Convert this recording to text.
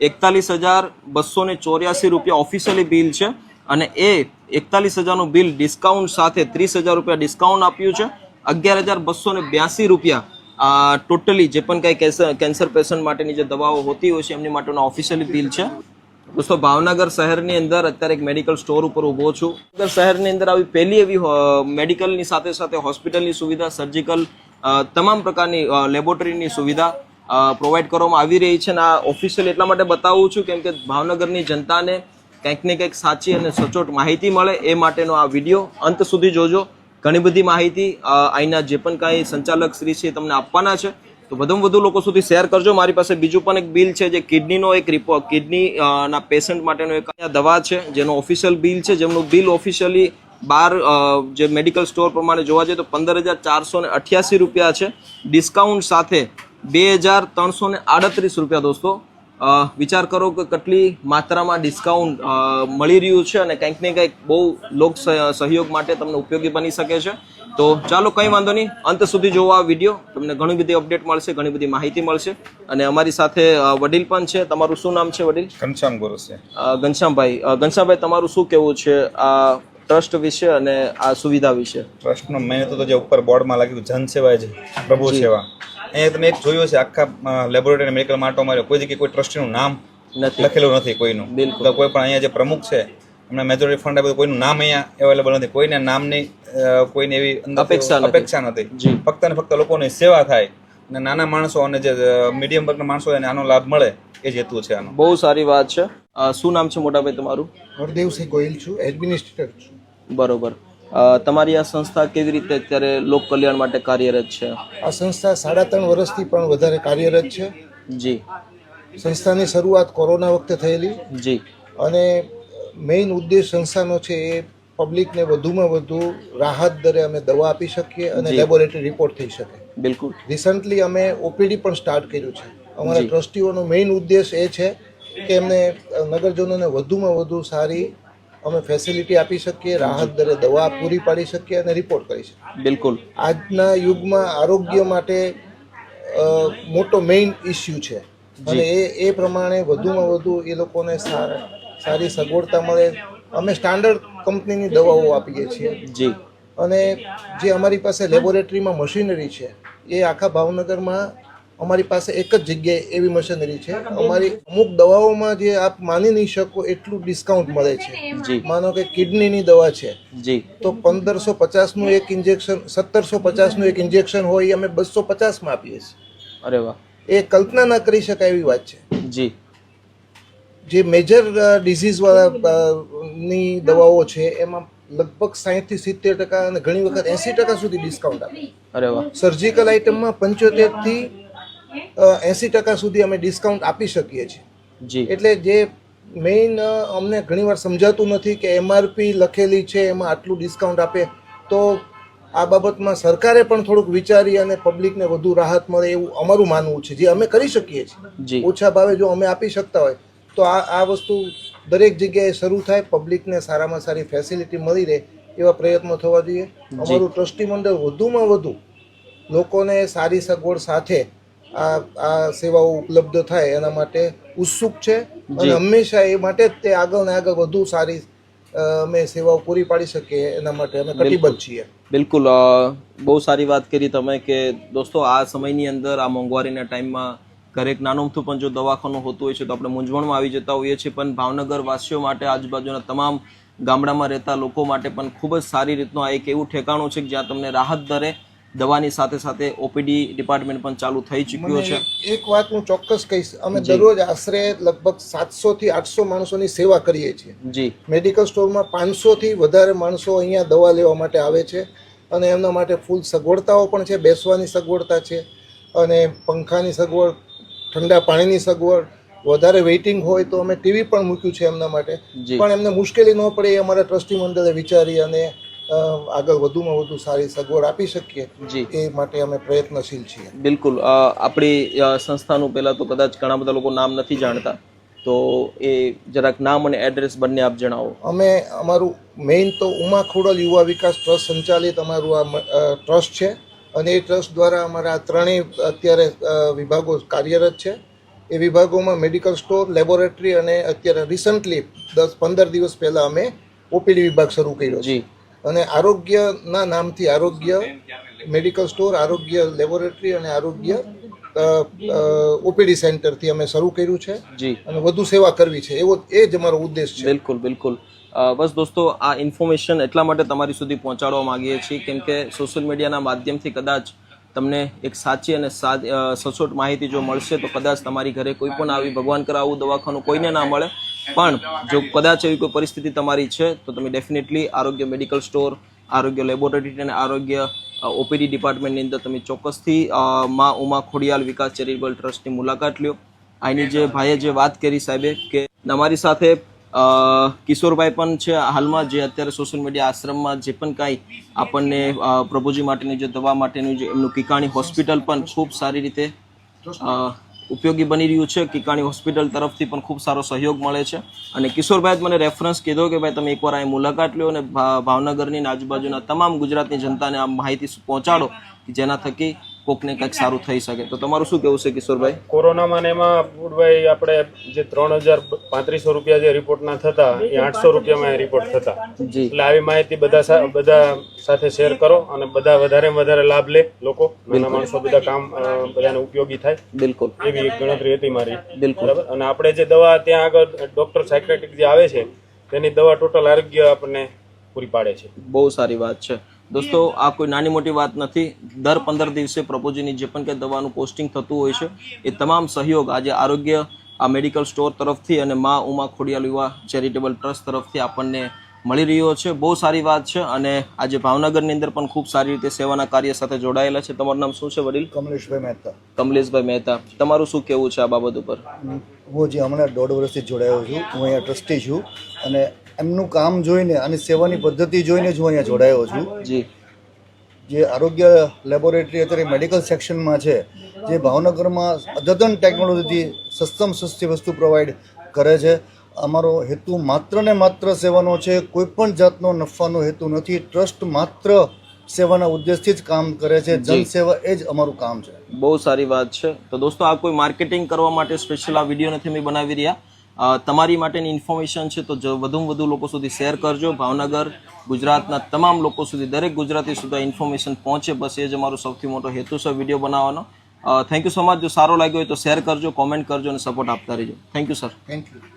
એકતાલીસ હજાર બસો ને ચોર્યાસી રૂપિયા ઓફિશિયલી બિલ છે અને એ એકતાલીસ હજારનું બિલ ડિસ્કાઉન્ટ સાથે ત્રીસ હજાર રૂપિયા ડિસ્કાઉન્ટ આપ્યું છે. અગિયાર હજાર બસો ને બ્યાસી રૂપિયા. ટોટલી જે પણ કાંઈ કેન્સર પેશન્ટ માટેની જે દવાઓ હોતી હોય છે, એમની માટેનું ઓફિશિયલી બિલ છે. દોસ્તો, ભાવનગર શહેરની અંદર અત્યારે એક મેડિકલ સ્ટોર ઉપર ઊભો છું. ભાવનગર શહેરની અંદર આવી પહેલી એવી મેડિકલની સાથે સાથે હોસ્પિટલની સુવિધા સર્જિકલ તમામ પ્રકારની લેબોરેટરીની સુવિધા પ્રોવાઈડ કરવામાં આવી રહી છે અને આ ઓફિશિયલ એટલા માટે બતાવું છું કેમ કે ભાવનગરની જનતાને કંઈક ને કંઈક સાચી અને સચોટ માહિતી મળે એ માટેનો આ વીડિયો. અંત સુધી જોજો. ઘણી બધી માહિતી અહીંના જે પણ કાંઈ સંચાલક શ્રી છે તમને આપવાના છે. તો વધુમાં વધુ લોકો સુધી શેર કરજો. મારી પાસે બીજું પણ એક બિલ છે જે કિડનીનો એક રિપોર્ટ કિડનીના પેશન્ટ માટેનો એક દવા છે, જેનો ઓફિશિયલ બિલ છે. જેમનું બિલ ઓફિશિયલી બાર જે મેડિકલ સ્ટોર પ્રમાણે જોવા જઈએ તો પંદર હજાર ચારસો ને અઠ્યાસી રૂપિયા છે. ડિસ્કાઉન્ટ સાથે બે હજાર ત્રણસો ને આડત્રીસ રૂપિયા દોસ્તો. વિચાર કરો કે કેટલી માત્રામાં ડિસ્કાઉન્ટ મળી રહ્યું છે અને કંઈક ને કંઈક બહુ લોક સહ- સહયોગ માટે તમને ઉપયોગી બની શકે છે. તો ચાલો કંઈ વાંધો નહીં. અંત સુધી જોવો આ વીડિયો તમને ઘણી બધી અપડેટ મળશે ઘણી બધી માહિતી મળશે. અને અમારી સાથે વડીલ પણ છે. તમારું શું નામ છે વડીલ? ઘનશ્યામ ગુરુ છે. અ, ઘનશ્યામભાઈ. ઘનશ્યામભાઈ તમારું શું કહેવું છે આ ટ્રસ્ટ વિશે અને આ સુવિધા વિશે? ટ્રસ્ટનો મેં તો જે ઉપર બોર્ડમાં લાગ્યું જન સેવા છે પ્રભુ સેવા. અહીંયા તમે એક જોયું છે આખા લેબોરેટરી મેડિકલ માટો માર્યો કોઈ જગ્યાએ કોઈ ટ્રસ્ટીનું નામ લખેલું નથી કોઈનું. બિલકુલ. કોઈ પણ અહીંયા જે પ્રમુખ છે એમના મેજોરિટી ફંડ આપ્યું કોઈનું નામ અહીંયા અવેલેબલ નથી. કોઈને નામની કોઈને એવી અપેક્ષા અપેક્ષા નથી. ફક્ત ને ફક્ત લોકોની સેવા થાય અને નાના માણસો અને જે મીડિયમ વર્ગના માણસો એને આનો લાભ મળે એ જ હેતુ છે આનો. બહુ સારી વાત છે. શું નામ છે મોટાભાઈ તમારું? હરદેવસિંહ ગોહિલ છું એડમિનિસ્ટ્રેટર છું. બરોબર. તમારી આ સંસ્થા કેવી રીતે અત્યારે લોક કલ્યાણ માટે કાર્યરત છે? આ સંસ્થા સાડા ત્રણ વર્ષથી પણ વધારે કાર્યરત છે. જી. સંસ્થાની શરૂઆત કોરોના વખતે થયેલી. જી. અને મેઇન ઉદ્દેશ સંસ્થાનો છે એ પબ્લિકને વધુમાં વધુ રાહત દરે અમે દવા આપી શકીએ અને લેબોરેટરી રિપોર્ટ થઈ શકે. બિલકુલ. રિસન્ટલી અમે ઓપીડી પણ સ્ટાર્ટ કર્યું છે. અમારા ટ્રસ્ટીઓનો મેઇન ઉદ્દેશ એ છે કે એમને નગરજનોને વધુમાં વધુ સારી અમે ફેસિલિટી આપી શકીએ રાહત દરે દવા પૂરી પાડી શકીએ અને રિપોર્ટ કરી શકીએ. બિલકુલ. આજના યુગમાં આરોગ્ય માટે મોટો મેઇન ઇસ્યુ છે. અને એ એ પ્રમાણે વધુમાં વધુ એ લોકોને સાર- સારી સગવડતા મળે. અમે સ્ટાન્ડર્ડ કંપનીની દવાઓ આપીએ છીએ. જી. અને જે અમારી પાસે લેબોરેટરીમાં મશીનરી છે એ આખા ભાવનગરમાં અમારી પાસે એક જ જગ્યાએ એવી મશીનરી છે. અમારી અમુક દવાઓમાં જે આપ માની નહીં શકો એટલું ડિસ્કાઉન્ટ મળે છે. માનો કે કિડનીની દવા છે. જી. તો પંદરસો પચાસનું એક ઇન્જેક્શન સત્તરસો પચાસનું એક ઇન્જેક્શન હોય એ અમે બસો પચાસમાં આપીએ છીએ. અરે વાહ. એ કલ્પના ના કરી શકાય એવી વાત છે. જી. જે મેજર ડિઝીઝવાળા ની દવાઓ છે એમાં લગભગ સાહીઠથી સિત્તેર ટકા અને ઘણી વખત એંસી ટકા સુધી ડિસ્કાઉન્ટ આપે. અરે વાહ. સર્જિકલ આઇટમમાં પંચોતેરથી એંસી ટકા સુધી અમે ડિસ્કાઉન્ટ આપી શકીએ છીએ. જી. એટલે જે મેઇન અમને ઘણીવાર સમજાતું નથી કે એમઆરપી લખેલી છે એમાં આટલું ડિસ્કાઉન્ટ આપે તો આ બાબતમાં સરકારે પણ થોડુંક વિચારી અને પબ્લિકને વધુ રાહત મળે એવું અમારું માનવું છે જે અમે કરી શકીએ છીએ. ઓછા ભાવે જો અમે આપી શકતા હોય તો આ આ વસ્તુ દરેક જગ્યાએ શરૂ થાય પબ્લિકને સારામાં સારી ફેસિલિટી મળી રહે એવા પ્રયત્નો થવા જોઈએ. અમારું ટ્રસ્ટી મંડળ વધુમાં વધુ લોકોને સારી સગવડ સાથે આ આ સેવાઓ ઉપલબ્ધ થાય એના માટે ઉત્સુક છે અને હંમેશા એ માટે જ તે આગળ ને આગળ વધુ સારી અમે સેવાઓ પૂરી પાડી શકીએ એના માટે અમે કટિબદ્ધ છીએ. બિલકુલ બહુ સારી વાત કરી તમે કે દોસ્તો આ સમયની અંદર આ મોંઘવારીના ટાઈમમાં ઘરે એક નાનું અમથું પણ જો દવાખાનું હોતું હોય છે તો આપણે મૂંઝવણમાં આવી જતા હોઈએ છીએ પણ ભાવનગર વાસીઓ માટે આજુબાજુના તમામ ગામડામાં રહેતા લોકો માટે પણ ખૂબ જ સારી રીતનું આ એક એવું ઠેકાણું છે કે જ્યાં તમને રાહત દરે દવાની સાથે સાથે ઓપીડી ડિપાર્ટમેન્ટ પણ ચાલુ થઈ ચૂક્યો છે. એક વાત હું ચોક્કસ કહીશ. અમે દરરોજ આશરે લગભગ સાતસો થી આઠસો માણસોની સેવા કરીએ છીએ. જી. મેડિકલ સ્ટોરમાં પાંચસોથી વધારે માણસો અહીંયા દવા લેવા માટે આવે છે અને એમના માટે ફૂલ સગવડતાઓ પણ છે બેસવાની સગવડતા છે અને પંખાની સગવડ ઠંડા પાણીની સગવડ વધારે વેઇટિંગ હોય તો અમે ટીવી પણ મૂક્યું છે એમના માટે. પણ એમને મુશ્કેલી ન પડે એ અમારા ટ્રસ્ટી મંડળે વિચારી અને આગળ વધુમાં વધુ સારી સગવડ આપી શકીએ જી. એ માટે અમે પ્રયત્નશીલ છીએ. બિલકુલ. આપણી સંસ્થાનું પહેલાં તો કદાચ ઘણા બધા લોકો નામ નથી જાણતા. તો એ જરાક નામ અને એડ્રેસ બંને આપ જણાવો. અમે અમારું મેઇન તો ઉમા ખોડલ યુવા વિકાસ ટ્રસ્ટ સંચાલિત અમારું આ ટ્રસ્ટ છે. અને એ ટ્રસ્ટ દ્વારા અમારા ત્રણેય અત્યારે વિભાગો કાર્યરત છે. એ વિભાગોમાં મેડિકલ સ્ટોર લેબોરેટરી અને અત્યારે રિસન્ટલી દસ પંદર દિવસ પહેલાં અમે ઓપીડી વિભાગ શરૂ કર્યો છે. અને આરોગ્યના નામથી આરોગ્ય મેડિકલ સ્ટોર આરોગ્ય લેબોરેટરી અને આરોગ્ય ઓપીડી સેન્ટરથી અમે શરૂ કર્યું છે જી. અને વધુ સેવા કરવી છે. એવો એ જ અમારો ઉદ્દેશ છે. બિલકુલ બિલકુલ. બસ દોસ્તો આ ઇન્ફોર્મેશન એટલા માટે તમારી સુધી પહોંચાડવા માંગીએ છીએ કેમ કે સોશિયલ મીડિયાના માધ્યમથી કદાચ તમને એક સાચી અને સચોટ માહિતી જો મળશે તો કદાચ તમારી ઘરે કોઈ પણ આવી ભગવાન કરે આવું દવાખાનું કોઈને ના મળે. પણ જો કદાચ એવી કોઈ પરિસ્થિતિ તમારી છે, તો તમે ડેફિનેટલી આરોગ્ય મેડિકલ સ્ટોર આરોગ્ય લેબોરેટરી અને આરોગ્ય ઓપીડી ડિપાર્ટમેન્ટની અંદર તમે ચોક્કસથી મા ઉમા ખોડિયાલ વિકાસ ચેરિટેબલ ટ્રસ્ટની મુલાકાત લ્યો. આની જે ભાઈએ જે વાત કરી સાહેબે કે અમારી સાથે કિશોરભાઈ પણ છે હાલમાં, જે અત્યારે સોશિયલ મીડિયા આશ્રમમાં જે પણ કાંઈ આપણને પ્રભુજી માટેની જે દવા માટેનું જે એમનું કિકાણી હોસ્પિટલ પણ ખૂબ સારી રીતે ઉપયોગી બની રહ્યું છે કિકાણી હોસ્પિટલ તરફથી પણ ખૂબ સારો સહયોગ મળે છે. અને કિશોરભાઈ મને રેફરન્સ કીધો કે ભાઈ તમે એકવાર અહીં મુલાકાત લો અને ભાવનગરની આજુબાજુના તમામ ગુજરાતની જનતાને આ માહિતી પહોંચાડો જેના થકી કોકને કંઈક સારું થઈ શકે. તો તમારું શું કહેવું છે કિશોરભાઈ? કોરોનામાં ને એમાં ફૂડભાઈ આપણે જે ત્રણ હજાર પાંત્રીસો રૂપિયા જે રિપોર્ટના થતા એ આઠસો રૂપિયામાં એ રિપોર્ટ થતા. જી. એટલે આવી માહિતી બધા બધા સાથે શેર કરો અને બધા વધારે વધારે લાભ લે લોકો. નાના માણસો બધા કામ બધાને ઉપયોગી થાય. બિલકુલ. એવી એક ગણતરી હતી મારી. બિલકુલ. અને આપણે જે દવા ત્યાં આગળ ડોક્ટર સાયક્રેટિક જે આવે છે તેની દવા ટોટલ આરોગ્ય આપણને પૂરી પાડે છે. બહુ સારી વાત છે. દોસ્તો આ કોઈ નાની મોટી વાત નથી. દર પંદર દિવસે પ્રભુજીની જે પણ કંઈ દવાનું પોસ્ટિંગ થતું હોય છે એ તમામ સહયોગ આજે આરોગ્ય આ મેડિકલ સ્ટોર તરફથી અને મા ઉમા ખોડિયાલ યુવા ચેરિટેબલ ટ્રસ્ટ તરફથી આપણને મળી રહ્યો છે. બહુ સારી વાત છે અને આજે ભાવનગરની અંદર પણ ખૂબ સારી રીતે સેવાના કાર્ય સાથે જોડાયેલા છે. તમારું નામ શું છે વડીલ? કમલેશભાઈ મહેતા. કમલેશભાઈ મહેતા. તમારું શું કહેવું છે આ બાબત ઉપર? હું જે હમણાં દોઢ વર્ષથી જોડાયો છું હું અહીંયા ટ્રસ્ટી છું અને એમનું કામ જોઈને અને સેવાની પદ્ધતિ જોઈને જ હું અહીંયા જોડાયો છું. જી. જે આરોગ્ય લેબોરેટરી અત્યારે મેડિકલ સેક્શનમાં છે જે ભાવનગરમાં અદ્યતન ટેકનોલોજીથી સસ્તમ સસ્તી વસ્તુ પ્રોવાઈડ કરે છે. અમારો હેતુ માત્ર ને માત્ર સેવાનો છે કોઈ પણ જાતનો નફાનો હેતુ નથી. ટ્રસ્ટ માત્ર સેવાના ઉદ્દેશથી જ કામ કરે છે જનસેવા એ જ અમારું કામ છે. બહુ સારી વાત છે. તો દોસ્તો આ કોઈ માર્કેટિંગ કરવા માટે સ્પેશિયલ આ વીડિયો નથી મેં બનાવી રહ્યા. તમારી માટેની ઇન્ફોર્મેશન છે તો વધુમાં વધુ લોકો સુધી શેર કરજો. ભાવનગર, ગુજરાતના તમામ લોકો સુધી, દરેક ગુજરાતી સુધી ઇન્ફોર્મેશન પહોંચે. બસ એ જ અમારો સૌથી મોટો હેતુ છે વીડિયો બનાવવાનો. થેન્ક યુ સો મચ જો સારો લાગ્યો હોય તો શેર કરજો કોમેન્ટ કરજો અને સપોર્ટ આપતા રહેજો. Thank you sir thank you